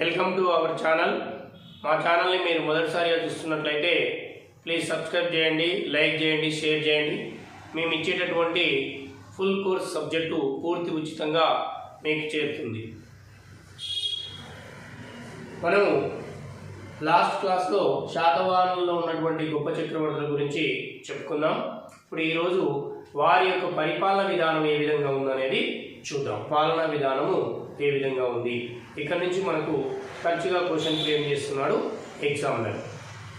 Welcome to our channel. మా ఛానల్ని మీరు మొదటిసారిగా చూస్తున్నట్లయితే ప్లీజ్ సబ్స్క్రైబ్ చేయండి లైక్ చేయండి షేర్ చేయండి. మేము ఇచ్చేటటువంటి ఫుల్ కోర్స్ సబ్జెక్టు పూర్తి ఉచితంగా మీకు చేరుతుంది. మనం లాస్ట్ క్లాస్లో శాతవాహనంలో ఉన్నటువంటి గొప్ప చక్రవర్తుల గురించి చెప్పుకుందాం. ఇప్పుడు ఈరోజు వారి యొక్క పరిపాలన విధానం ఏ విధంగా ఉందనేది చూద్దాం. పాలనా విధానము ఏ విధంగా ఉంది. ఇక్కడ నుంచి మనకు ఖర్చుగా క్వశ్చన్ క్లియర్ చేస్తున్నాడు ఎగ్జామినర్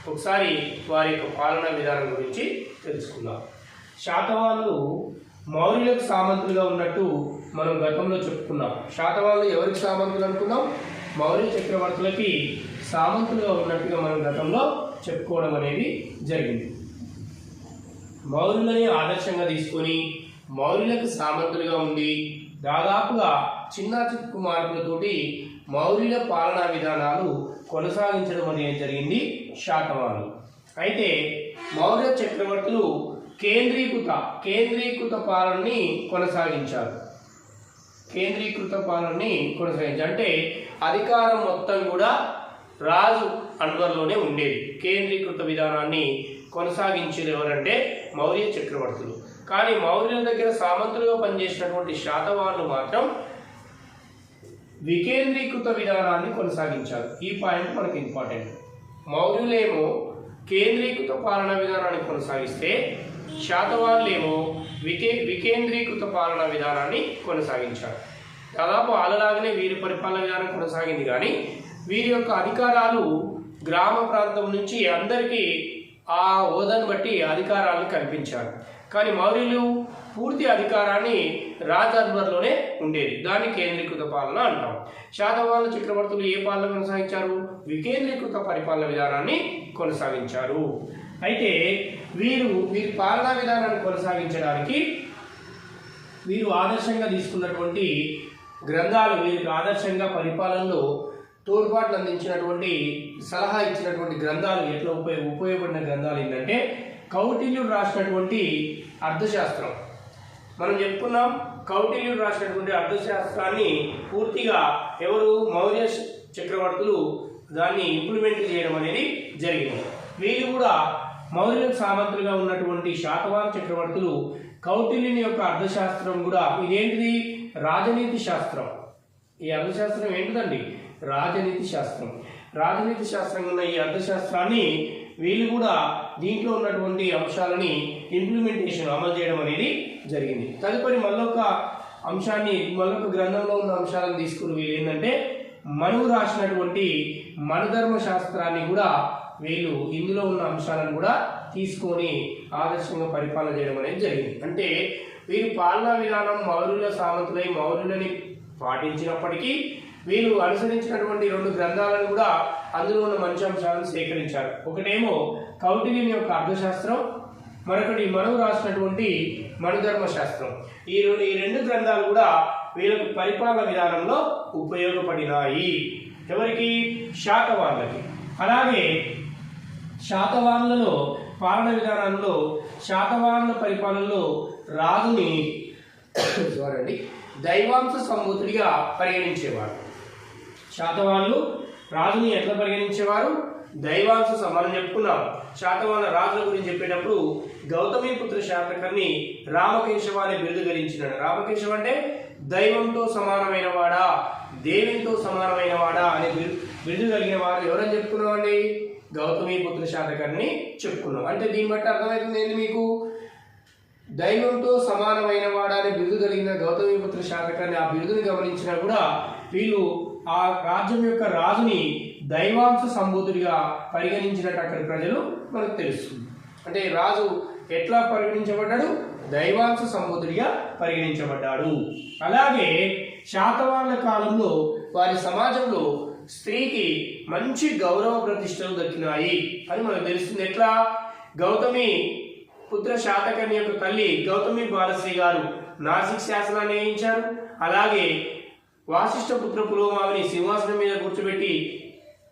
ఒకసారి వారి యొక్క పాలనా విధానం గురించి తెలుసుకుందాం. శాతవాళ్ళు మౌర్యులకు సామంతులుగా ఉన్నట్టు మనం గతంలో చెప్పుకున్నాం. శాతవాళ్ళు ఎవరికి సామంతులు అనుకున్నాం? మౌర్య చక్రవర్తులకి సామంతులుగా ఉన్నట్టుగా మనం గతంలో చెప్పుకోవడం అనేది జరిగింది. మౌర్యులని ఆదర్శంగా తీసుకొని మౌర్యులకు సామంతులుగా ఉండి దాదాపుగా చిన్న చిక్కు మార్పులతోటి మౌర్యుల పాలనా విధానాలు కొనసాగించడం అనేది జరిగింది శాతవాలు అయితే మౌర్య చక్రవర్తులు కేంద్రీకృత కేంద్రీకృత పాలనని కొనసాగించారు. కేంద్రీకృత పాలనని కొనసాగించారు. అంటే అధికారం మొత్తం కూడా రాజు అండర్లోనే ఉండేది. కేంద్రీకృత విధానాన్ని కొనసాగించేది ఎవరంటే మౌర్య చక్రవర్తులు. కానీ మౌర్యుల దగ్గర సామంతులుగా పనిచేసినటువంటి శాతవాహనులు మాత్రం వికేంద్రీకృత విధానాన్ని కొనసాగించారు ఈ పాయింట్ మనకు ఇంపార్టెంట్. మౌర్యులేమో కేంద్రీకృత పాలనా విధానాన్ని కొనసాగిస్తే శాతవాళ్ళేమో వికే వికేంద్రీకృత పాలనా విధానాన్ని కొనసాగించారు దాదాపు వాళ్ళలాగానే వీరి పరిపాలన విధానం కొనసాగింది కానీ వీరి యొక్క అధికారాలు గ్రామ ప్రాంతం నుంచి అందరికీ ఆ హోదాను బట్టి అధికారాలను కల్పించారు. కానీ మౌర్యులు పూర్తి అధికారాన్ని రాజదర్బార్లోనే ఉండేది. దాన్ని కేంద్రీకృత పాలన అంటాం. శాతవాహన చక్రవర్తులు ఏ పాలన కొనసాగించారు? వికేంద్రీకృత పరిపాలన విధానాన్ని కొనసాగించారు. అయితే వీరు వీరి పాలనా విధానాన్ని కొనసాగించడానికి వీరు ఆదర్శంగా తీసుకున్నటువంటి గ్రంథాలు వీరికి ఆదర్శంగా పరిపాలనలో తోడ్పాట్లు అందించినటువంటి సలహా ఇచ్చినటువంటి గ్రంథాలు ఎట్లా ఉపయోగ ఉపయోగపడిన గ్రంథాలు ఏంటంటే కౌటిల్యుడు రాసినటువంటి అర్థశాస్త్రం. మనం చెప్పుకున్నాం కౌటిల్యుడు రాసినటువంటి అర్థశాస్త్రాన్ని పూర్తిగా ఎవరు మౌర్య చక్రవర్తులు దాన్ని ఇంప్లిమెంట్ చేయడం అనేది జరిగింది. వీళ్ళు కూడా మౌర్య సామంతులుగా ఉన్నటువంటి శాతవాహన చక్రవర్తులు కౌటిల్యుని యొక్క అర్థశాస్త్రం కూడా ఇదేంటిది? రాజనీతి శాస్త్రం. ఈ అర్థశాస్త్రం ఏంటిదండి? రాజనీతి శాస్త్రం. రాజనీతి శాస్త్రంగా ఉన్న ఈ అర్థశాస్త్రాన్ని వీళ్ళు కూడా దీంట్లో ఉన్నటువంటి అంశాలని ఇంప్లిమెంటేషన్ అమలు చేయడం అనేది జరిగింది. తదుపరి మళ్ళొక అంశాన్ని మళ్ళొక గ్రంథంలో ఉన్న అంశాలను తీసుకుని వీళ్ళు ఏంటంటే మనువు రాసినటువంటి మనుధర్మ శాస్త్రాన్ని కూడా వీళ్ళు ఇందులో ఉన్న అంశాలను కూడా తీసుకొని ఆదర్శంగా పరిపాలన చేయడం అనేది జరిగింది. అంటే వీరు పాలనా విధానం మౌర్యుల సామంతులై మౌర్యులని పాటించినప్పటికీ వీరు అనుసరించినటువంటి రెండు గ్రంథాలను కూడా అందులో ఉన్న మంచి అంశాలను సేకరించారు. ఒకటేమో కౌటిల్యుని యొక్క అర్థశాస్త్రం మరొకటి మనువు రాసినటువంటి మనుధర్మ శాస్త్రం ఈ రెండు ఈ రెండు గ్రంథాలు కూడా వీళ్ళకు పరిపాలన విధానంలో ఉపయోగపడినాయి. ఎవరికి? శాతవాన్లకి. అలాగే శాతవాన్లలో పాలన విధానంలో శాతవాన్ల పరిపాలనలో రాజుని చూడండి దైవాంశ సంబూతుడిగా పరిగణించేవారు శాతవాన్లు రాజుని ఎట్లా పరిగణించేవారు? దైవాంశ సమానం చెప్పుకున్నాం. శాతవాన రాజుల గురించి చెప్పేటప్పుడు గౌతమీపుత్ర శాతకర్ణి రామకేశవ అనే బిరుదు గలించినాడు రామకేశవ అంటే దైవంతో సమానమైన వాడా దేవితో సమానమైన వాడా అనే బిరుదు కలిగిన వారు ఎవరని చెప్పుకున్నామండి? గౌతమీపుత్ర శాతకర్ణి చెప్పుకున్నాం. అంటే దీన్ని బట్టి అర్థమవుతుంది ఏంటి మీకు? దైవంతో సమానమైన వాడని బిరుదు కలిగిన గౌతమీపుత్ర శాతకర్ణి ఆ బిరుదుని గమనించినా కూడా వీళ్ళు ఆ రాజ్యం యొక్క రాజుని దైవాంశ సంబూతుడిగా పరిగణించినట్టు అక్కడి ప్రజలు మనకు తెలుస్తుంది. అంటే రాజు ఎట్లా పరిగణించబడ్డాడు? దైవాంశ సంబూతుడిగా పరిగణించబడ్డాడు. అలాగే శాతవాహన కాలంలో వారి సమాజంలో స్త్రీకి మంచి గౌరవ ప్రతిష్టలు దక్కినాయి అని మనకు తెలుస్తుంది. ఎట్లా? గౌతమి పుత్ర శాతకర్ణి యొక్క తల్లి గౌతమి బాలశ్రీ గారు నాసిక్ శాసనాన్ని వేయించారు అలాగే వాసిష్ఠ పుత్ర పులోమావిని సింహాసనం మీద కూర్చోబెట్టి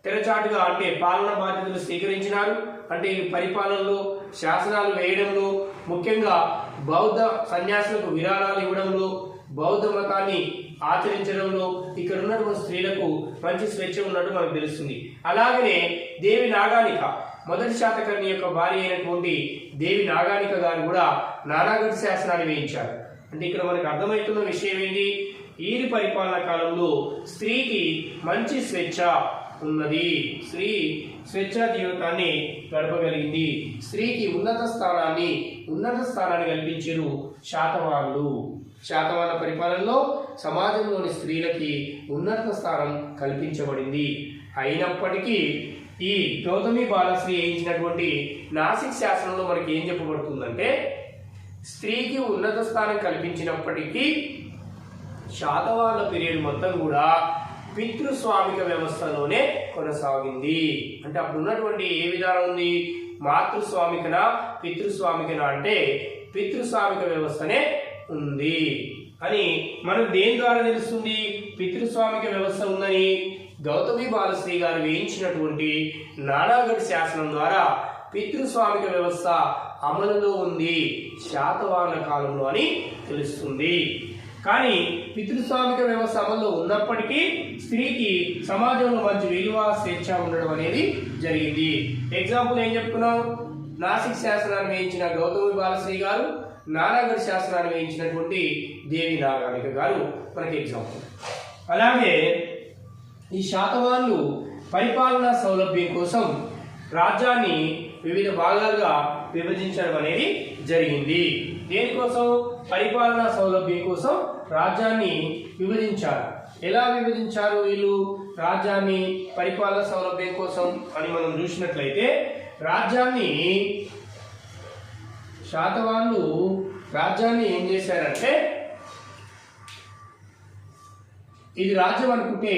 తెరచాటుగా అంటే పాలన బాధ్యతలు స్వీకరించినారు. అంటే పరిపాలనలో శాసనాలు వేయడంలో ముఖ్యంగా బౌద్ధ సన్యాసులకు విరాళాలు ఇవ్వడంలో బౌద్ధ మతాన్ని ఆచరించడంలో ఇక్కడ ఉన్నటువంటి స్త్రీలకు మంచి స్వేచ్ఛ ఉన్నట్టు మనకు తెలుస్తుంది. అలాగనే దేవి నాగానిక మొదటి శాతకర్ణి యొక్క భార్య అయినటువంటి దేవి నాగానిక గారు కూడా నానాగతి శాసనాన్ని వేయించారు. అంటే ఇక్కడ మనకు అర్థమవుతున్న విషయం ఏంటి? ఈరి పరిపాలన కాలంలో స్త్రీకి మంచి స్వేచ్ఛ ఉన్నది. స్త్రీ స్వేచ్ఛా జీవితాన్ని గడపగలిగింది. స్త్రీకి ఉన్నత స్థానాన్ని ఉన్నత స్థానాన్ని కల్పించారు శాతవాహనులు. శాతవాహన పరిపాలనలో సమాజంలోని స్త్రీలకి ఉన్నత స్థానం కల్పించబడింది. అయినప్పటికీ ఈ గౌతమి బాలశ్రీ వేయించినటువంటి నాసిక్ శాసనంలో మనకి ఏం చెప్పబడుతుందంటే స్త్రీకి ఉన్నత స్థానం కల్పించినప్పటికీ శాతవాహన పీరియడ్ మొత్తం కూడా పితృస్వామిక వ్యవస్థలోనే కొనసాగింది. అంటే అప్పుడు ఉన్నటువంటి ఏ విధానం ఉంది? మాతృస్వామికన పితృస్వామికన అంటే పితృస్వామిక వ్యవస్థనే ఉంది. అని మనకు దేని ద్వారా తెలుస్తుంది? పితృస్వామిక వ్యవస్థ ఉందని గౌతమి బాలశ్రీ గారు వేయించినటువంటి నానాగఢ్ శాసనం ద్వారా పితృస్వామిక వ్యవస్థ అమలులో ఉంది. శాతవాహన కాలంలో అని తెలుస్తుంది. కానీ పితృస్వామిక వ్యవస్థ అమల్లో ఉన్నప్పటికీ స్త్రీకి సమాజంలో మంచి విలువ స్వేచ్ఛ ఉండడం అనేది జరిగింది. ఎగ్జాంపుల్ ఏం చెప్పుకున్నాం నాసిక్ శాసనాన్ని వేయించిన గౌతమి బాలశ్రీ గారు నానాగఢ్ శాసనాన్ని వేయించినటువంటి దేవి నాగానిక గారు మనకి ఎగ్జాంపుల్ అలాగే ఈ శాతవాన్లు పరిపాలనా సౌలభ్యం కోసం రాజ్యాన్ని వివిధ భాగాలుగా విభజించడం అనేది జరిగింది. దేనికోసం? పరిపాలనా సౌలభ్యం కోసం రాజ్యాన్ని విభజించారు. ఎలా విభజించారు వీళ్ళు? రాజ్యాన్ని పరిపాలన సౌలభ్యం కోసం అని మనం చూసినట్లయితే రాజ్యాన్ని శాతవాన్లు రాజ్యాన్ని ఏం చేశారంటే ఇది రాజ్యం అనుకుంటే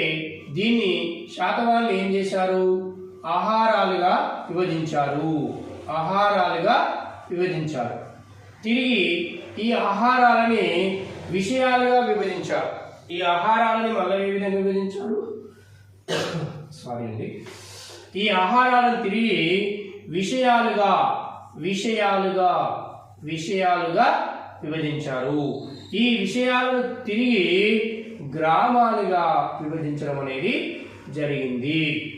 దీన్ని శాతవాన్లు ఏం చేశారు? ఆహారాలుగా విభజించారు. ఆహారాలుగా విభజించారు. తిరిగి ఈ ఆహారాలని విషయాలుగా విభజించారు. ఈ ఆహారాలని మళ్ళీ ఏ విధంగా విభజించారు? సారీ అండి. ఈ ఆహారాలను తిరిగి విషయాలుగా విషయాలుగా విషయాలుగా విభజించారు. ఈ విషయాలను తిరిగి గ్రామాలుగా విభజించడం అనేది జరిగింది.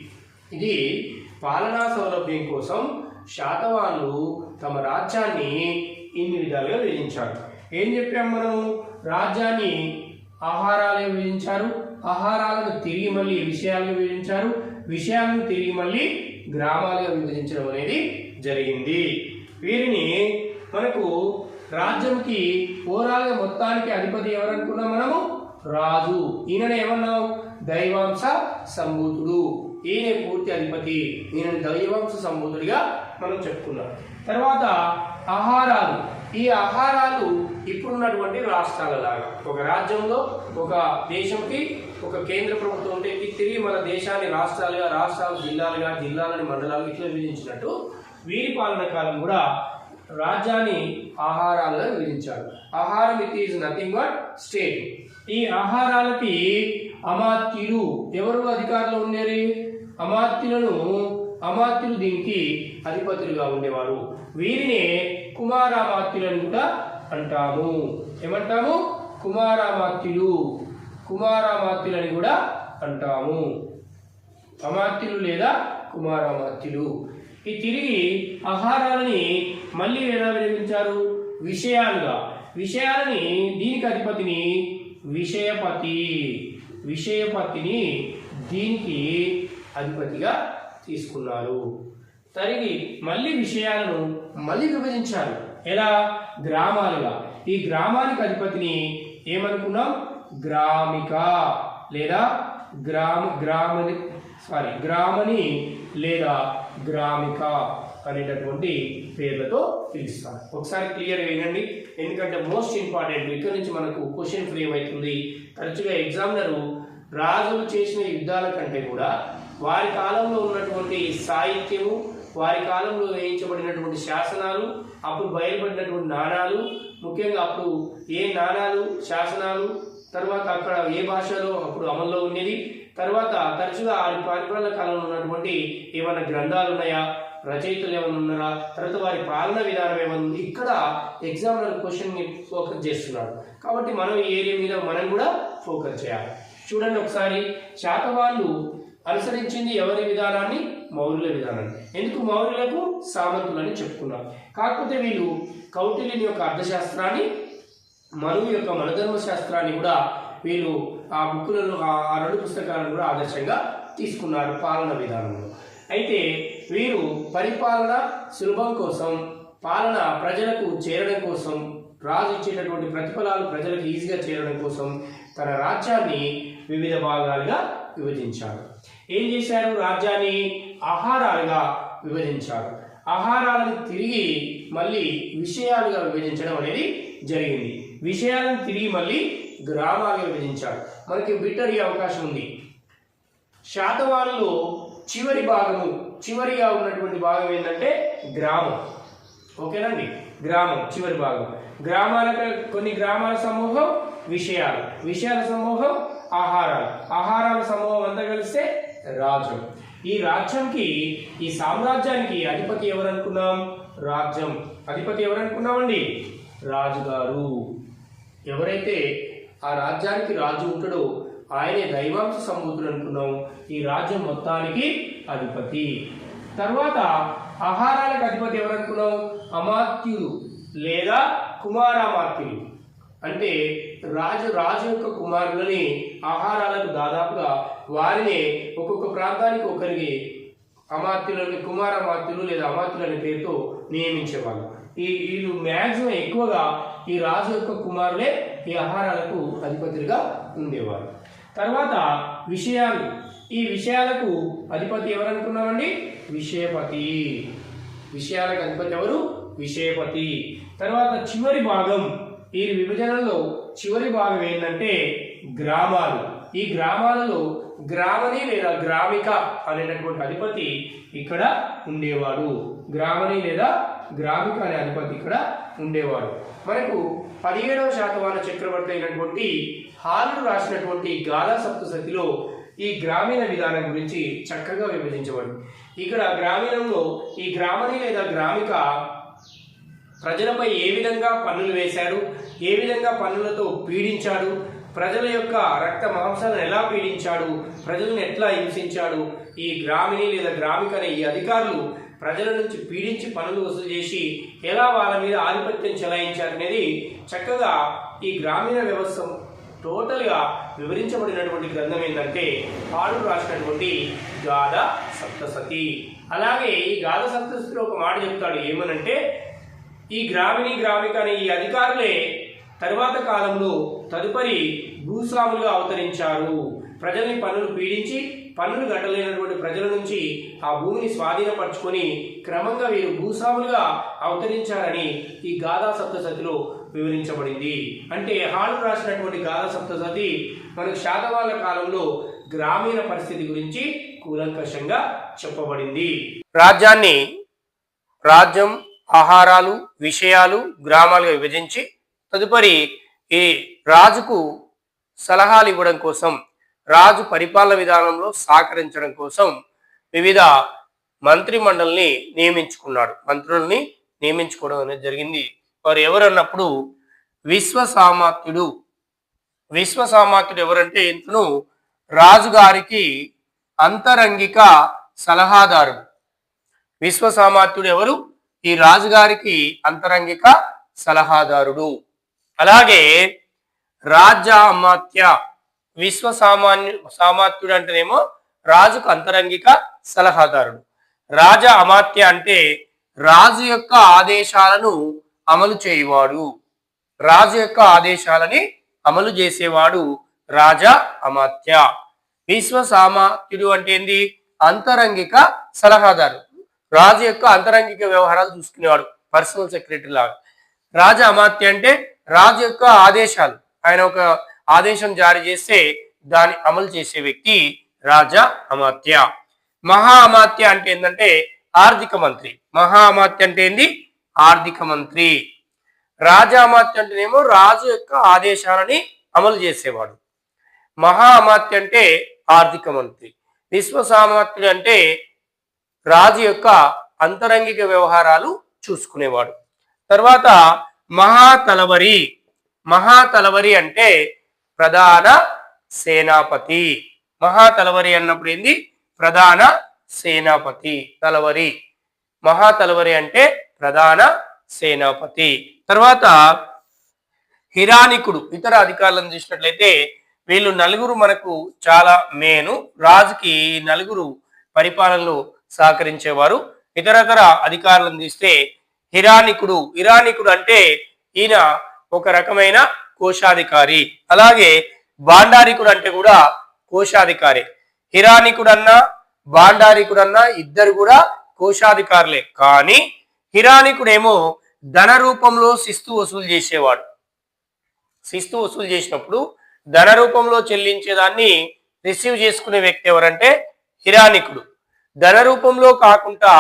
ఇది పాలనా సౌలభ్యం కోసం శాతవాళ్ళు తమ రాజ్యాన్ని ఇన్ని విధాలుగా విభజించారు. ఏం చెప్పాం మనం రాజ్యాన్ని ఆహారాలుగా విభజించారు ఆహారాలను తిరిగి మళ్ళీ విషయాలుగా విభజించారు విషయాలను తిరిగి మళ్ళీ గ్రామాలుగా విభజించడం అనేది జరిగింది. వీరిని మనకు రాజ్యంకి ఓవరాల్గా మొత్తానికి అధిపతి ఎవరనుకున్నాం మనము? రాజు. ఈయన ఏమన్నాం దైవాంశ సంభూతుడు. ఈయనే పూర్తి అధిపతి. ఈయన దైవాంశ సంబోధుడిగా మనం చెప్పుకున్నాం. తర్వాత ఆహారాలు. ఈ ఆహారాలు ఇప్పుడున్నటువంటి రాష్ట్రాల లాగా ఒక రాజ్యంలో ఒక దేశంకి ఒక కేంద్ర ప్రభుత్వం ఉంటే తిరిగి మన దేశాన్ని రాష్ట్రాలుగా రాష్ట్రాలు జిల్లాలుగా జిల్లాలని మండలాలు ఇట్లా విభజించినట్టు వీరి పాలన కాలం కూడా రాజ్యాన్ని ఆహారాలుగా విభజించారు. ఆహారం it is nothing but state. ఈ ఆహారాలకి అమాత్యులు ఎవరు అధికారంలో ఉండేది అమాత్యులను అమాత్యులు దీనికి అధిపతులుగా ఉండేవారు. వీరినే కుమారామాత్యులను కూడా అంటాము. ఏమంటాము? కుమారామాత్యులు. కుమారామాత్యులని కూడా అంటాము. అమాత్యులు లేదా కుమారామాత్యులు. ఈ తిరిగి ఆహారాలని మళ్ళీ ఎలా వినియోగించారు? విషయాలుగా. విషయాలని దీనికి అధిపతిని విషయపతి. విషయపతిని దీనికి అధిపతిగా తీసుకున్నారు. తరిగి మళ్ళీ విషయాలను మళ్ళీ విభజించారు. ఎలా? గ్రామాలుగా. ఈ గ్రామానికి అధిపతిని ఏమనుకున్నాం? గ్రామిక లేదా గ్రామ గ్రామని సారీ గ్రామని లేదా గ్రామిక అనేటటువంటి పేర్లతో పిలుస్తారు. ఒకసారి క్లియర్ వినండి. ఎందుకంటే మోస్ట్ ఇంపార్టెంట్ ఇక్కడ నుంచి మనకు క్వశ్చన్ ఫ్రేమ్ అవుతుంది తరచుగా ఎగ్జామినరు రాజులు చేసిన యుద్ధాల కంటే కూడా వారి కాలంలో ఉన్నటువంటి సాహిత్యము వారి కాలంలో వేయించబడినటువంటి శాసనాలు అప్పుడు బయలుపడినటువంటి నాణాలు ముఖ్యంగా అప్పుడు ఏ నాణాలు శాసనాలు తర్వాత అక్కడ ఏ భాషలో అప్పుడు అమల్లో ఉండేది తర్వాత తరచుగా ఆ పరిపాలన కాలంలో ఉన్నటువంటి ఏమైనా గ్రంథాలు ఉన్నాయా రచయితలు ఏమైనా ఉన్నారా తర్వాత వారి పాలన విధానం ఏమైనా ఉంది ఇక్కడ ఎగ్జామినర్ క్వశ్చన్ని ఫోకస్ చేస్తున్నాడు. కాబట్టి మనం ఈ ఏరియా మీద మనం కూడా ఫోకస్ చేయాలి. చూడండి ఒకసారి శాతవాళ్ళు అనుసరించింది ఎవరి విధానాన్ని? మౌర్యుల విధానాన్ని ఎందుకు మౌర్యులకు? సామంతులని చెప్పుకున్నారు కాకపోతే వీళ్ళు కౌటిల్యుని యొక్క అర్థశాస్త్రాన్ని మనువు యొక్క మనధర్మ శాస్త్రాన్ని కూడా వీళ్ళు ఆ బుక్కులను ఆ రెండు పుస్తకాలను కూడా ఆదర్శంగా తీసుకున్నారు పాలన విధానంలో. అయితే వీరు పరిపాలన సులభం కోసం పాలన ప్రజలకు చేరడం కోసం రాజు ఇచ్చేటటువంటి ప్రతిఫలాలు ప్రజలకు ఈజీగా చేరడం కోసం తన రాజ్యాన్ని వివిధ భాగాలుగా విభజించారు. ఏం చేశారు? రాజ్యాన్ని ఆహారాలుగా విభజించారు. ఆహారాలను తిరిగి మళ్ళీ విషయాలుగా విభజించడం అనేది జరిగింది. విషయాలను తిరిగి మళ్ళీ గ్రామాలుగా విభజించారు. మనకి బిట్టరి అవకాశం ఉంది. శాతవాళ్ళలో చివరి భాగము చివరిగా ఉన్నటువంటి భాగం ఏంటంటే గ్రామం. ఓకేనండి? గ్రామం చివరి భాగం. గ్రామాలకు కొన్ని గ్రామాల సమూహం విషయాలు. విషయాల సమూహం ఆహారాలు. ఆహారాల సమూహం అంతా కలిస్తే రాజ్యం. ఈ రాజ్యంకి ఈ సామ్రాజ్యానికి అధిపతి ఎవరనుకున్నాం? రాజ్యం. అధిపతి ఎవరనుకున్నామండి? రాజుగారు. ఎవరైతే ఆ రాజ్యానికి రాజు ఉంటాడో ఆయనే దైవాంశ సంబూతుడు అనుకున్నాం. ఈ రాజ్యం మొత్తానికి అధిపతి. తర్వాత ఆహారాలకు అధిపతి ఎవరనుకున్నాం? అమాత్యుడు అమాత్యులు లేదా కుమారామాత్యులు. అంటే రాజు రాజు యొక్క కుమారులని ఆహారాలకు దాదాపుగా వారినే ఒక్కొక్క ప్రాంతానికి ఒకరికి అమాత్యులని కుమారమాత్యులు లేదా అమాత్యులు అనే పేరుతో నియమించేవాళ్ళు. ఈ వీళ్ళు మ్యాక్సిమం ఎక్కువగా ఈ రాజు యొక్క కుమారులే ఈ ఆహారాలకు అధిపతులుగా ఉండేవారు. తర్వాత విషయాలు. ఈ విషయాలకు అధిపతి ఎవరు అనుకున్నామండి విషయపతి. విషయాలకు అధిపతి ఎవరు? విషయపతి. తర్వాత చివరి భాగం. ఈ విభజనలో చివరి భాగం ఏంటంటే గ్రామాలు. ఈ గ్రామాలలో గ్రామని లేదా గ్రామిక అనేటటువంటి అధిపతి ఇక్కడ ఉండేవాడు. గ్రామని లేదా గ్రామిక అనే అధిపతి ఇక్కడ ఉండేవాడు. మనకు పదిహేడవ శాతమాన చక్రవర్తి అయినటువంటి హాలు రాసినటువంటి గాథా సప్తసతిలో ఈ గ్రామీణ విధానం గురించి చక్కగా విభజించబడింది. ఇక్కడ గ్రామీణంలో ఈ గ్రామని లేదా గ్రామిక ప్రజలపై ఏ విధంగా పన్నులు వేశాడు ఏ విధంగా పన్నులతో పీడించాడు ప్రజల యొక్క రక్త మాంసాలను ఎలా పీడించాడు ప్రజలను ఎట్లా హింసించాడు ఈ గ్రామిణి లేదా గ్రామిక అనే ఈ అధికారులు ప్రజల నుంచి పీడించి పనులు వసూలు చేసి ఎలా వాళ్ళ మీద ఆధిపత్యం చెలాయించారు అనేది చక్కగా ఈ గ్రామీణ వ్యవస్థ టోటల్గా వివరించబడినటువంటి గ్రంథం ఏంటంటే పాడు రాసినటువంటి గాథ సప్తసతి. అలాగే ఈ గాథ సప్తసతిలో ఒక మాట చెప్తాడు ఏమనంటే ఈ గ్రామిణి గ్రామిక అనే ఈ అధికారులే తరువాత కాలంలో తదుపరి భూస్వాములుగా అవతరించారు. ప్రజల్ని పనులు పీడించి పన్నులు గట్టలేనటువంటి ప్రజల నుంచి ఆ భూమిని స్వాధీనపరచుకొని క్రమంగా వీరు భూస్వాములుగా అవతరించారని ఈ గాథా సప్తసతిలో వివరించబడింది. అంటే హాలు రాసినటువంటి గాథా సప్తసతి మనకు శాతవాళ్ళ కాలంలో గ్రామీణ పరిస్థితి గురించి కూలంకషంగా చెప్పబడింది. రాజ్యాన్ని రాజ్యం ఆహారాలు విషయాలు గ్రామాలుగా విభజించి తదుపరి ఈ రాజుకు సలహాలు ఇవ్వడం కోసం రాజు పరిపాలన విధానంలో సహకరించడం కోసం వివిధ మంత్రి మండలిని నియమించుకున్నాడు. మంత్రుల్ని నియమించుకోవడం అనేది జరిగింది. వారు ఎవరన్నప్పుడు విశ్వసామాత్యుడు విశ్వసామాత్యుడు ఎవరంటే ఇంతను రాజుగారికి అంతరంగిక సలహాదారుడు. విశ్వసామాత్యుడు ఎవరు? ఈ రాజుగారికి అంతరంగిక సలహాదారుడు. అలాగే రాజ అమాత్య విశ్వ సామాన్యు సామాత్యుడు అంటేనేమో రాజుకు అంతరంగిక సలహాదారుడు. రాజ అమాత్య అంటే రాజు యొక్క ఆదేశాలను అమలు చేయవాడు. రాజు యొక్క ఆదేశాలని అమలు చేసేవాడు రాజా అమాత్య విశ్వ సామాత్యుడు అంటే ఏంది? అంతరంగిక సలహాదారు. రాజు యొక్క అంతరంగిక వ్యవహారాలు చూసుకునేవాడు పర్సనల్ సెక్రటరీ లాగా. రాజ అమాత్య అంటే రాజు యొక్క ఆదేశాలు. ఆయన ఒక ఆదేశం జారీ చేస్తే దాన్ని అమలు చేసే వ్యక్తి రాజా అమాత్య. మహా అమాత్య అంటే ఏంటంటే ఆర్థిక మంత్రి. మహా అమాత్య అంటే ఏంది? ఆర్థిక మంత్రి. రాజా అమాత్య అంటేనేమో రాజు యొక్క ఆదేశాలని అమలు చేసేవాడు. మహా అమాత్య అంటే ఆర్థిక మంత్రి. విశ్వసామాత్యుడు అంటే రాజు యొక్క అంతరంగిక వ్యవహారాలు చూసుకునేవాడు. తర్వాత మహాతలవరి మహాతలవరి అంటే ప్రధాన సేనాపతి. మహాతలవరి అన్నప్పుడు ఏంది? ప్రధాన సేనాపతి తలవరి. మహాతలవరి అంటే ప్రధాన సేనాపతి. తర్వాత హిరానికుడు ఇతర అధికారులను చూసినట్లయితే వీళ్ళు నలుగురు మనకు చాలా మేను రాజుకి నలుగురు పరిపాలనలో సహకరించేవారు. ఇతరతర అధికారులను తీస్తే హిరానికుడు హిరానికుడు అంటే ఈయన ఒక రకమైన కోశాధికారి. అలాగే బాండారికుడు అంటే కూడా కోశాధికారి. హిరానికుడన్నా బాండారికుడన్నా ఇద్దరు కూడా కోశాధికారులే. కానీ హిరానికుడేమో ధన రూపంలో శిస్తు వసూలు చేసేవాడు. శిస్తు వసూలు చేసినప్పుడు ధన రూపంలో చెల్లించేదాన్ని రిసీవ్ చేసుకునే వ్యక్తి ఎవరంటే హిరానికుడు. ధన రూపంలో కాకుండా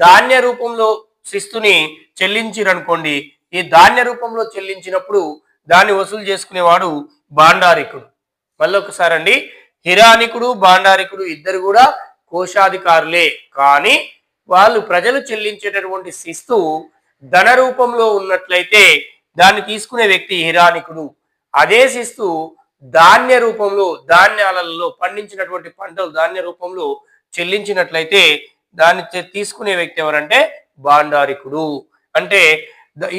ధాన్య రూపంలో శిస్తుని చెల్లించిరనుకోండి ఈ ధాన్య రూపంలో చెల్లించినప్పుడు దాన్ని వసూలు చేసుకునేవాడు బాండారికుడు మళ్ళొకసారి అండి హిరానికుడు బాండారికుడు ఇద్దరు కూడా కోశాధికారులే. కానీ వాళ్ళు ప్రజలు చెల్లించేటటువంటి శిస్తు ధన రూపంలో ఉన్నట్లయితే దాన్ని తీసుకునే వ్యక్తి హిరానికుడు. అదే శిస్తు ధాన్య రూపంలో ధాన్యాలలో పండించినటువంటి పంటలు ధాన్య రూపంలో చెల్లించినట్లయితే దాన్ని తీసుకునే వ్యక్తి ఎవరంటే బాండారికుడు అంటే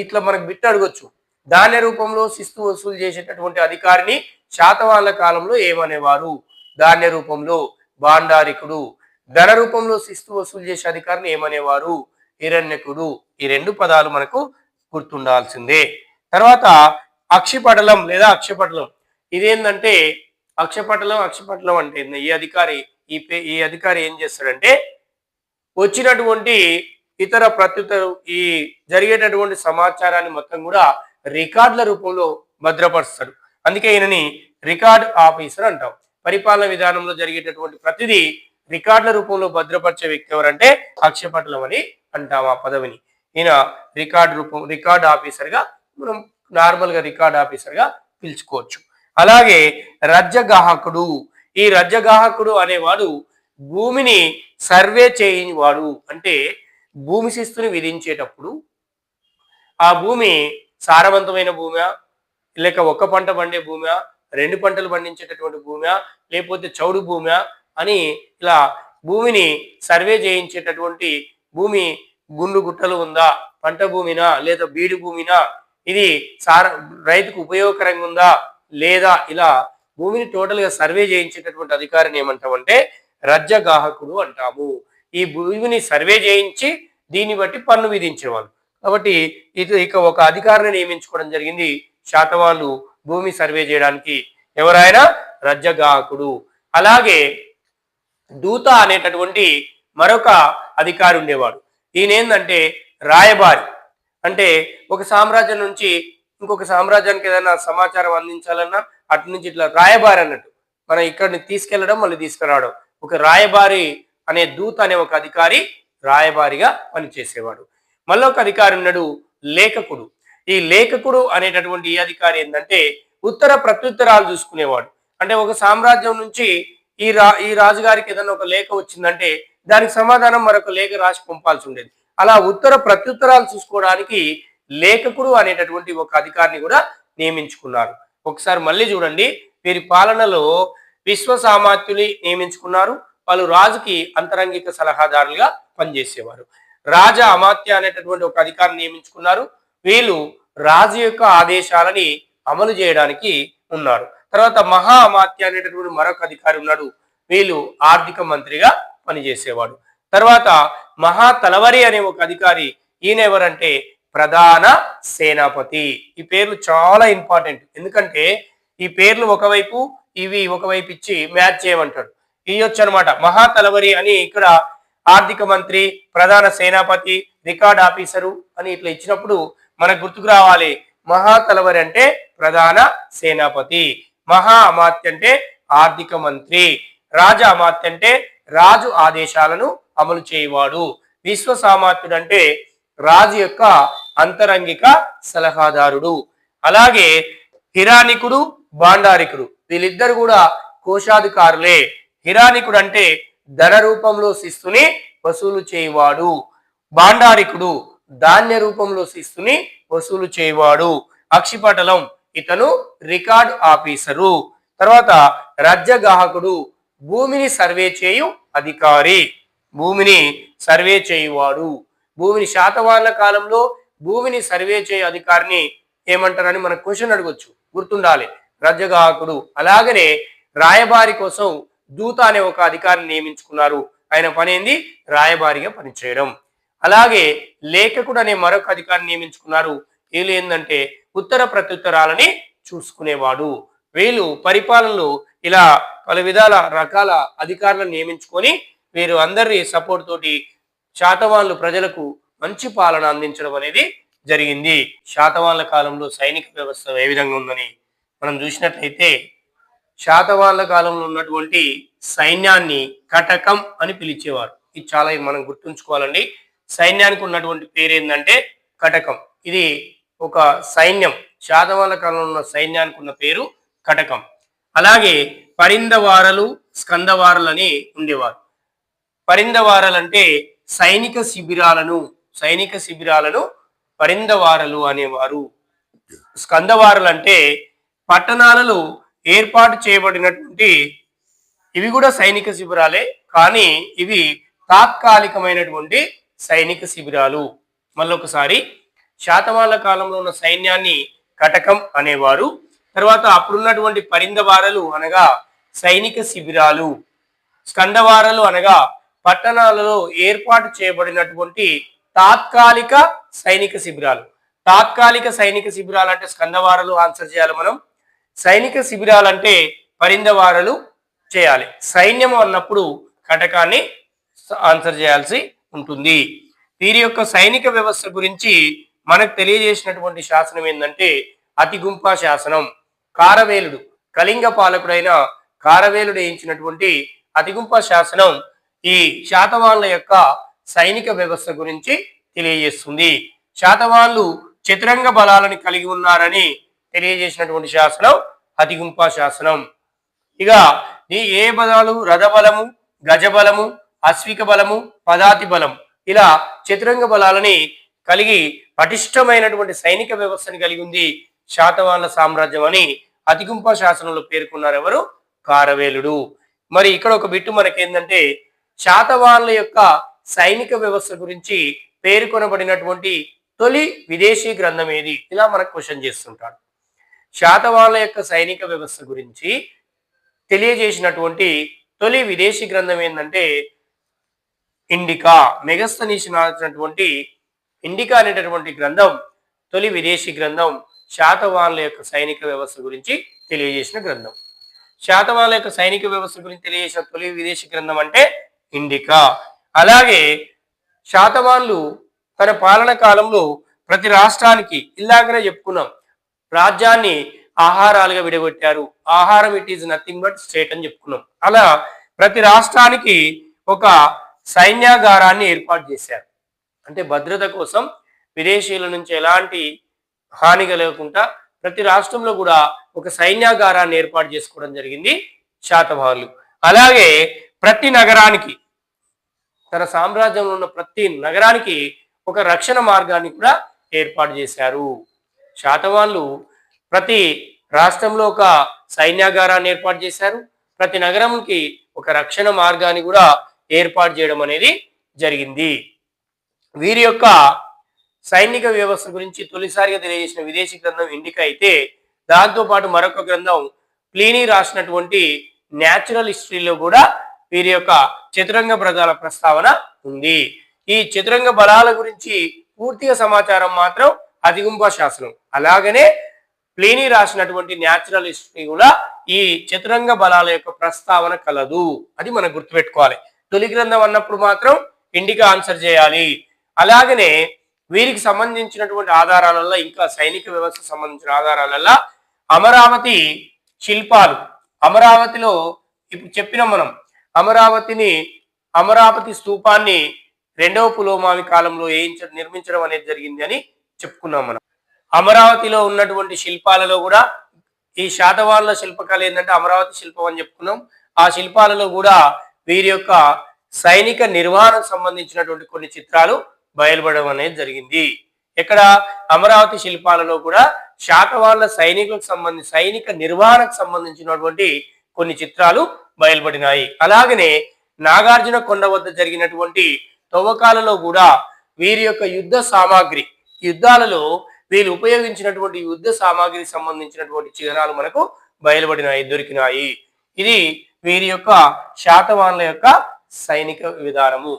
ఇట్లా మనకు బిట్ట అడగొచ్చు. ధాన్య రూపంలో శిస్తు వసూలు చేసేటటువంటి అధికారిని శాతవాహన కాలంలో ఏమనేవారు? ధాన్య రూపంలో బాండారికుడు ధన రూపంలో శిస్తు వసూలు చేసే అధికారిని ఏమనేవారు? హిరణ్యకుడు. ఈ రెండు పదాలు మనకు గుర్తుండాల్సిందే. తర్వాత అక్షిపటలం లేదా అక్షపటలం. ఇదేంటంటే అక్షపటలం అక్షపటలం అంటే ఈ అధికారి ఈ పే ఈ అధికారి ఏం చేస్తాడంటే వచ్చినటువంటి ఇతర ప్రత్యుత్తరు ఈ జరిగేటటువంటి సమాచారాన్ని మొత్తం కూడా రికార్డుల రూపంలో భద్రపరుస్తాడు. అందుకే ఈయనని రికార్డ్ ఆఫీసర్ అంటాం. పరిపాలన విధానంలో జరిగేటటువంటి ప్రతిదీ రికార్డుల రూపంలో భద్రపరిచే వ్యక్తి ఎవరంటే అక్షపటలం అని అంటాం ఆ పదవిని. ఈయన రికార్డ్ రూపం రికార్డ్ ఆఫీసర్గా మనం నార్మల్గా రికార్డ్ ఆఫీసర్గా పిలుచుకోవచ్చు. అలాగే రజ్జగాహకుడు ఈ రజ్జగాహకుడు అనేవాడు భూమిని సర్వే చేయనివాడు అంటే భూమి శిస్తుని విధించేటప్పుడు ఆ భూమి సారవంతమైన భూమా? లేక ఒక్క పంట పండే భూమా? రెండు పంటలు పండించేటటువంటి భూమా? లేకపోతే చౌడు భూమా? అని ఇలా భూమిని సర్వే చేయించేటటువంటి భూమి గుండు గుట్టలు ఉందా? పంట భూమినా? లేదా బీడు భూమినా? ఇది సార రైతుకు ఉపయోగకరంగా ఉందా? లేదా? ఇలా భూమిని టోటల్గా సర్వే చేయించేటటువంటి అధికారిని ఏమంటామంటే రజ్జగాహకుడు అంటాము. ఈ భూమిని సర్వే చేయించి దీన్ని బట్టి పన్ను విధించేవాళ్ళు. కాబట్టి ఇది ఇక ఒక అధికారిని నియమించుకోవడం జరిగింది. శాతవాళ్ళు భూమి సర్వే చేయడానికి ఎవరైనా రజ్జగాహకుడు. అలాగే దూత అనేటటువంటి మరొక అధికారి ఉండేవాడు. ఈయన ఏంటంటే రాయబారి. అంటే ఒక సామ్రాజ్యం నుంచి ఇంకొక సామ్రాజ్యానికి ఏదైనా సమాచారం అందించాలన్నా అటు నుంచి ఇట్లా రాయబారి అన్నట్టు మనం ఇక్కడిని తీసుకెళ్ళడం మళ్ళీ తీసుకురావడం. ఒక రాయబారి అనే దూత అనే ఒక అధికారి రాయబారిగా పనిచేసేవాడు. మళ్ళీ ఒక అధికారి ఉన్నాడు లేఖకుడు. ఈ లేఖకుడు అనేటటువంటి ఈ అధికారి ఏంటంటే ఉత్తర ప్రత్యుత్తరాలు చూసుకునేవాడు. అంటే ఒక సామ్రాజ్యం నుంచి ఈ రా ఈ రాజుగారికి ఏదైనా ఒక లేఖ వచ్చిందంటే దానికి సమాధానం మరొక లేఖ రాసి పంపాల్సి ఉండేది. అలా ఉత్తర ప్రత్యుత్తరాలు చూసుకోవడానికి లేఖకుడు అనేటటువంటి ఒక అధికారిని కూడా నియమించుకున్నారు. ఒకసారి మళ్ళీ చూడండి వీరి పాలనలో విశ్వసామాత్యుని నియమించుకున్నారు. వాళ్ళు రాజుకి అంతరంగిక సలహాదారులుగా పనిచేసేవారు. రాజా అమాత్య అనేటటువంటి ఒక అధికారిని నియమించుకున్నారు. వీళ్ళు రాజు యొక్క ఆదేశాలని అమలు చేయడానికి ఉన్నారు. తర్వాత మహా అమాత్య అనేటటువంటి మరొక అధికారి ఉన్నాడు. వీళ్ళు ఆర్థిక మంత్రిగా పనిచేసేవాడు. తర్వాత మహా తలవరి అనే ఒక అధికారి ఈయన ఎవరంటే ప్రధాన సేనాపతి. ఈ పేర్లు చాలా ఇంపార్టెంట్. ఎందుకంటే ఈ పేర్లు ఒకవైపు ఇవి ఒకవైపు ఇచ్చి మ్యాచ్ చేయమంటాడు. ఇయ్యొచ్చు అనమాట మహాతలవరి అని ఇక్కడ ఆర్థిక మంత్రి ప్రధాన సేనాపతి రికార్డ్ ఆఫీసరు అని ఇట్లా ఇచ్చినప్పుడు మనకు గుర్తుకు రావాలి. మహాతలవరి అంటే ప్రధాన సేనాపతి. మహా అమాత్య అంటే ఆర్థిక మంత్రి. రాజ అమాత్య అంటే రాజు ఆదేశాలను అమలు చేయవాడు. విశ్వసామాత్యుడు అంటే రాజు యొక్క అంతరంగిక సలహాదారుడు. అలాగే హిరానికుడు బాండారికుడు వీళ్ళిద్దరు కూడా కోశాధికారులే. హిరానికుడు అంటే ధన రూపంలో శిస్తుని వసూలు చేయవాడు. బాండారికుడు ధాన్య రూపంలో శిస్తుని వసూలు చేయవాడు. అక్షిపటలం ఇతను రికార్డ్ ఆఫీసరు. తర్వాత రజ్జగాహకుడు భూమిని సర్వే చేయు అధికారి. భూమిని సర్వే చేయువాడు. భూమిని శాతవాహన కాలంలో భూమిని సర్వే చేయ అధికారిని ఏమంటారని మన క్వశ్చన్ అడగొచ్చు. గుర్తుండాలి. రజగాకుడు. అలాగనే రాయబారి కోసం దూత అనే ఒక అధికారిని నియమించుకున్నారు. ఆయన పని ఏంది రాయబారిగా పనిచేయడం. అలాగే లేఖకుడు అనే మరొక అధికారిని నియమించుకున్నారు. వీళ్ళు ఏంటంటే ఉత్తర ప్రత్యుత్తరాలని చూసుకునేవాడు. వీళ్ళు పరిపాలనలో ఇలా పలు విధాల రకాల అధికారులను నియమించుకొని వీరు అందరి సపోర్ట్ తోటి శాతవాన్లు ప్రజలకు మంచి పాలన అందించడం అనేది జరిగింది. శాతవాన్ల కాలంలో సైనిక వ్యవస్థ ఏ విధంగా ఉందని మనం చూసినట్లయితే శాతవాన్ల కాలంలో ఉన్నటువంటి సైన్యాన్ని కటకం అని పిలిచేవారు. ఇది చాలా మనం గుర్తుంచుకోవాలండి. సైన్యానికి ఉన్నటువంటి పేరు ఏంటంటే కటకం. ఇది ఒక సైన్యం. శాతవాన్ల కాలంలో ఉన్న సైన్యానికి ఉన్న పేరు కటకం. అలాగే పరిందవారలు స్కందవారలు అని ఉండేవారు. పరిందవారలు అంటే సైనిక శిబిరాలను సైనిక శిబిరాలను పరిందవారలు అనేవారు. స్కందవారలు అంటే పట్టణాలలో ఏర్పాటు చేయబడినటువంటి ఇవి కూడా సైనిక శిబిరాలే కానీ ఇవి తాత్కాలికమైనటువంటి సైనిక శిబిరాలు. మళ్ళొకసారి శాతవాళ్ళ కాలంలో ఉన్న సైన్యాన్ని కటకం అనేవారు. తర్వాత అప్పుడున్నటువంటి పరిందవారలు అనగా సైనిక శిబిరాలు. స్కందవారలు అనగా పట్టణాలలో ఏర్పాటు చేయబడినటువంటి తాత్కాలిక సైనిక శిబిరాలు. తాత్కాలిక సైనిక శిబిరాలు అంటే స్కందవారలు ఆన్సర్ చేయాలి మనం సైనిక శిబిరాలు అంటే పరిందవారలు చేయాలి. సైన్యం అన్నప్పుడు కటకాన్ని ఆన్సర్ చేయాల్సి ఉంటుంది. వీరి యొక్క సైనిక వ్యవస్థ గురించి మనకు తెలియజేసినటువంటి శాసనం ఏంటంటే అతిగుంప శాసనం. కారవేలుడు కళింగ పాలకుడైన కారవేలుడు వేయించినటువంటి అతిగుంప శాసనం ఈ శాతవాన్ల యొక్క సైనిక వ్యవస్థ గురించి తెలియజేస్తుంది. శాతవాన్లు చతురంగ బలాలను కలిగి ఉన్నారని తెలియజేసినటువంటి శాసనం అతిగుంప శాసనం. ఇక ఈ ఏ బలాలు? రథబలము గజబలము అశ్విక బలము పదాతి బలం. ఇలా చతురంగ బలాలని కలిగి పటిష్టమైనటువంటి సైనిక వ్యవస్థను కలిగి ఉంది శాతవాన్ల సామ్రాజ్యం అని అతిగుంప శాసనంలో పేర్కొన్నారు ఎవరు కారవేలుడు. మరి ఇక్కడ ఒక బిట్టు మనకేందంటే శాతవాహనుల యొక్క సైనిక వ్యవస్థ గురించి పేర్కొనబడినటువంటి తొలి విదేశీ గ్రంథం ఏది? ఇలా మనకు క్వశ్చన్ చేస్తుంటాడు. శాతవాహనుల యొక్క సైనిక వ్యవస్థ గురించి తెలియజేసినటువంటి తొలి విదేశీ గ్రంథం ఏంటంటే ఇండికా. మెగస్తనీసి రాసినటువంటి ఇండికా అనేటటువంటి గ్రంథం తొలి విదేశీ గ్రంథం శాతవాన్ల యొక్క సైనిక వ్యవస్థ గురించి తెలియజేసిన గ్రంథం. శాతవాన్ల యొక్క సైనిక వ్యవస్థ గురించి తెలియజేసిన తొలి విదేశీ గ్రంథం అంటే ఇండికా. అలాగే శాతవాన్లు తన పాలన కాలంలో ప్రతి రాష్ట్రానికి ఇలాగనే చెప్పుకున్నాం. రాజ్యాన్ని ఆహారాలుగా విడగొట్టారు. ఆహారం it is nothing but state అని చెప్పుకున్నాం. అలా ప్రతి రాష్ట్రానికి ఒక సైన్యాగారాన్ని ఏర్పాటు చేశారు. అంటే భద్రత కోసం విదేశీయుల నుంచి ఎలాంటి హాని కలగకుండా ప్రతి రాష్ట్రంలో కూడా ఒక సైన్యాగారాన్ని ఏర్పాటు చేసుకోవడం జరిగింది శాతవాహనులు అలాగే ప్రతి నగరానికి తన సామ్రాజ్యంలో ఉన్న ప్రతి నగరానికి ఒక రక్షణ మార్గాన్ని కూడా ఏర్పాటు చేశారు. శాతవాన్లు ప్రతి రాష్ట్రంలో ఒక సైన్యాగారాన్ని ఏర్పాటు చేశారు. ప్రతి నగరంకి ఒక రక్షణ మార్గాన్ని కూడా ఏర్పాటు చేయడం అనేది జరిగింది. వీరి యొక్క సైనిక వ్యవస్థ గురించి తొలిసారిగా తెలియజేసిన విదేశీ గ్రంథం ఇండికా అయితే దాంతోపాటు మరొక గ్రంథం ప్లీనీ రాసినటువంటి న్యాచురల్ హిస్టరీలో కూడా వీరి యొక్క చతురంగ బ్రదాల ప్రస్తావన ఉంది. ఈ చతురంగ బలాల గురించి పూర్తిగా సమాచారం మాత్రం అధిగుంప శాసనం. అలాగనే ప్లేని రాసినటువంటి న్యాచురల్ హిస్టరీ కూడా ఈ చతురంగ బలాల యొక్క ప్రస్తావన కలదు. అది మనం గుర్తుపెట్టుకోవాలి. తొలి గ్రంథం అన్నప్పుడు మాత్రం ఇండికా ఆన్సర్ చేయాలి. అలాగనే వీరికి సంబంధించినటువంటి ఆధారాలలో ఇంకా సైనిక వ్యవస్థ సంబంధించిన ఆధారాలలో అమరావతి శిల్పాలు. అమరావతిలో ఇప్పుడు చెప్పినాం మనం అమరావతిని అమరావతి స్తూపాన్ని రెండవ పులోమావి కాలంలో వేయించ నిర్మించడం అనేది జరిగింది అని చెప్పుకున్నాం మనం. అమరావతిలో ఉన్నటువంటి శిల్పాలలో కూడా ఈ శాతవాహనుల శిల్పకళ ఏంటంటే అమరావతి శిల్పం అని చెప్పుకున్నాం. ఆ శిల్పాలలో కూడా వీరి యొక్క సైనిక నిర్వహణకు సంబంధించినటువంటి కొన్ని చిత్రాలు బయలుపడడం అనేది జరిగింది. ఇక్కడ అమరావతి శిల్పాలలో కూడా శాతవాళ్ళ సైనికులకు సంబంధించి సైనిక నిర్వహణకు సంబంధించినటువంటి కొన్ని చిత్రాలు బయలుపడినాయి. అలాగనే నాగార్జున కొండ వద్ద జరిగినటువంటి తవ్వకాలలో కూడా వీరి యొక్క యుద్ధ సామాగ్రి యుద్ధాలలో వీళ్ళు ఉపయోగించినటువంటి యుద్ధ సామాగ్రికి సంబంధించినటువంటి చిహ్నాలు మనకు బయలుపడినాయి దొరికినాయి. ఇది వీరి యొక్క శాతవాన్ల యొక్క సైనిక విధానము.